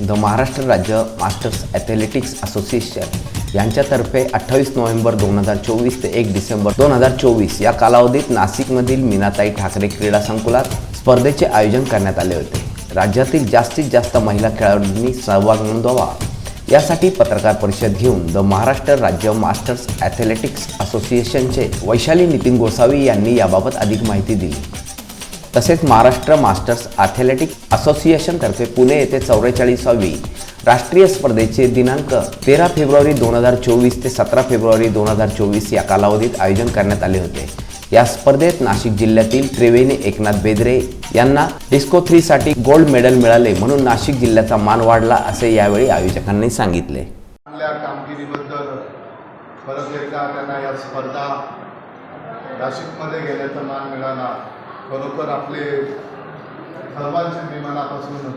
The Maharashtra राज्य masters athletics association यांच्यातर्फे अठ्ठावीस नोव्हेंबर दोन हजार चोवीस ते एक डिसेंबर दोन हजार चोवीस या कालावधीत नाशिकमधील मीनाताई ठाकरे क्रीडा संकुलात स्पर्धेचे आयोजन करण्यात आले होते. राज्यातील जास्तीत जास्त महिला खेळाडूंनी सहभाग नोंदवावा. यासाठी पत्रकार परिषद घेऊन द महाराष्ट्र राज्य मास्टर्स ॲथलेटिक्स असोसिएशनचे वैशाली नितीन गोसावी यांनी याबाबत अधिक माहिती दिली. तसेच महाराष्ट्र मास्टर्स ॲथलेटिक असोसिएशनतर्फे पुणे येथे चौवेचाळीसावी राष्ट्रीय स्पर्धेचे दिनांक तेरा फेब्रुवारी दोन हजार चोवीस ते सतरा फेब्रुवारी दोन हजार चोवीस या कालावधीत आयोजन करण्यात आले होते. या स्पर्धेत नाशिक जिल्ह्यातील त्रिवेणी एकनाथ बेदरे यांना डिस्को थ्रीसाठी गोल्ड मेडल मिळाले म्हणून नाशिक जिल्ह्याचा मान वाढला असे यावेळी आयोजकांनी सांगितले. चांगल्या कामगिरीबद्दल परत एकदा त्यांना या स्पर्धा नाशिकमध्ये गेल्याचा मान मिळाला. खरोखर आपले सर्वांचे मी मनापासून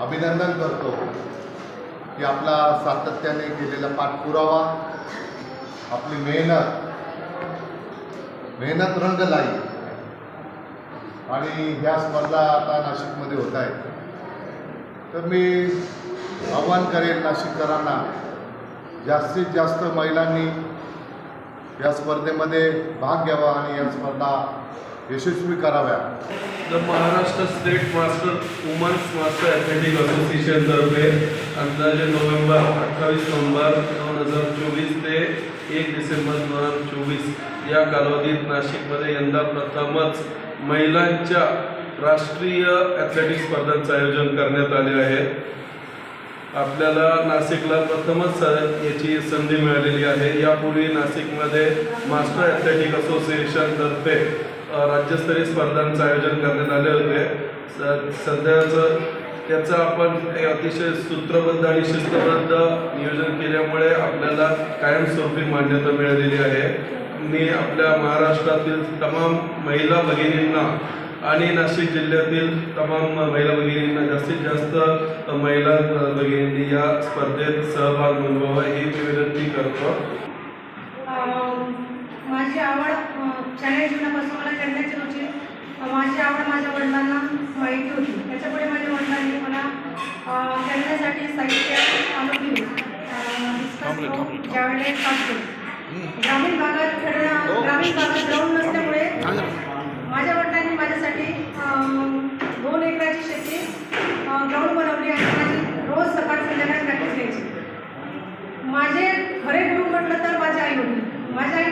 अभिनंदन करतो की आपला सातत्याने केलेला पाठपुरावा आपली मेहनत मेहनत रंग लाई. आणि ह्या स्पर्धा आता नाशिकमध्ये होत आहेत. तर मी आव्हान करेल नाशिककरांना जास्तीत जास्त महिलांनी या स्पर्धेमध्ये भाग घ्यावा आणि या स्पर्धा यशस्वी कराव्या. The Maharashtra state master women's master athletic असोसिएशनतर्फे अंदाजे नोव्हेंबर अठ्ठावीस नोव्हेंबर दोन हजार चोवीस ते एक डिसेंबर दोन हजार चोवीस या कालावधीत नाशिकमध्ये यंदा प्रथमच महिलांच्या राष्ट्रीय ॲथलेटिक स्पर्धांचं आयोजन करण्यात आले आहे. आपल्याला नाशिकला प्रथमच याची संधी मिळालेली आहे. यापूर्वी नाशिकमध्ये मास्टर ॲथलेटिक असोसिएशनतर्फे राज्यस्तरीय स्पर्धांचं आयोजन करण्यात आले होते. स सध्याचं त्याचं आपण अतिशय सूत्रबद्ध आणि शिस्तबद्ध नियोजन केल्यामुळे आपल्याला कायमस्वरूपी मान्यता मिळालेली आहे. मी आपल्या महाराष्ट्रातील तमाम महिला भगिनींना आणि नाशिक जिल्ह्यातील तमाम महिला भगिनींना जास्तीत जास्त महिला भगिनींनी या स्पर्धेत सहभाग नोंदवावा ही विनंती करतो. आवड शालेय जीवनापासून मला खेळण्याची रुची माझी आवड माझ्या वडिलांना माहिती होती. त्याच्यापुढे माझ्या वडिलांनी मला अं, खेळण्यासाठी साहित्य आणून ज्यावेळेस ग्रामीण भागात खेळणं ग्रामीण भागात ग्राउंड नसल्यामुळे माझ्या वडिलांनी माझ्यासाठी दोन एकराची शेती ग्राउंड बनवली आणि माझी रोज सकाळ संध्याकाळी प्रॅक्टिस घ्यायची. माझे खरे गुरु म्हटलं तर माझे आई वडील माझ्या आई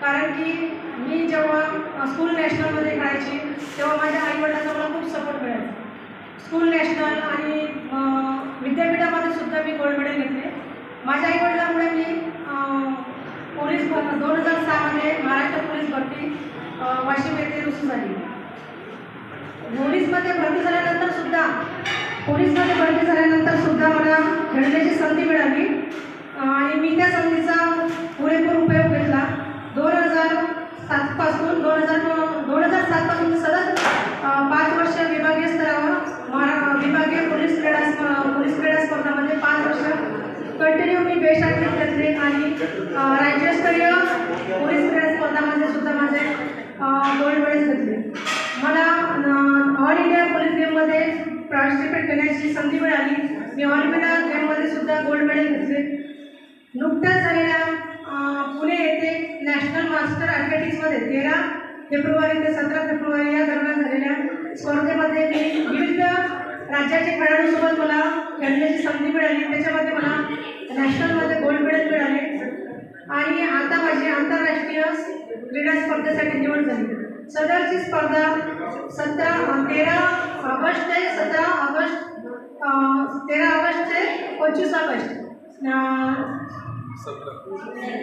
कारण की मी जेव्हा स्कूल नॅशनलमध्ये खेळायची तेव्हा माझ्या आईवडिलांचा मला खूप सपोर्ट मिळायचा स्कूल नॅशनल आणि विद्यापीठामध्ये सुद्धा मी गोल्ड मेडल घेतले. माझ्या आईवडिलांमुळे मी पोलीस भर दोन हजार सहामध्ये महाराष्ट्र पोलीस भरती वाशिम येथे रुजू झाली. पोलीसमध्ये भरती झाल्यानंतर सुद्धा पोलीसमध्ये भरती झाल्यानंतर सुद्धा मला खेळण्याची संधी मिळाली अं, आणि मी त्या संधीचा पुरेपूर उपयोग घेतला दोन हजार सातपासून दोन हजार दोन हजार सातपासून सतत अं, पाच वर्ष विभागीय स्तरावर महारा विभागीय पोलीस क्रीडा स्प- पोलीस क्रीडा स्पर्धामध्ये पाच मी बेस्ट ॲथलीट घेतले आणि राज्यस्तरीय पोलीस क्रीडा स्पर्धामध्ये सुद्धा माझे गोल्ड मेडल्स घेतले मला ऑल इंडिया पोलीस गेममध्ये पार्टिसिपेट करण्याची संधी मिळाली. मी ऑल इंडिया गेममध्ये सुद्धा गोल्ड मेडल घेतले. नुकत्याच झालेल्या पुणे येथे नॅशनल मास्टर ॲथलेटिक्समध्ये तेरा फेब्रुवारी ते सतरा फेब्रुवारी या दरम्यान झालेल्या स्पर्धेमध्ये मी विविध राज्याच्या खेळाडूंसोबत मला खेळण्याची संधी मिळाली. त्याच्यामध्ये मला नॅशनलमध्ये गोल्ड मेडल मिळाले. आणि आता माझी आंतरराष्ट्रीय क्रीडा स्पर्धेसाठी निवड झाली. सदरची स्पर्धा सतरा तेरा ऑगस्ट ते सतरा ऑगस्ट तेरा ऑगस्ट ते पंचवीस ऑगस्ट.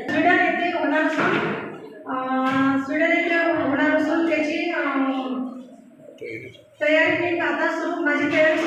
स्वीडन येथे होणार असून स्वीडन येथे होणार असून त्याची तयारी. मी आता सुरू माझी तयारी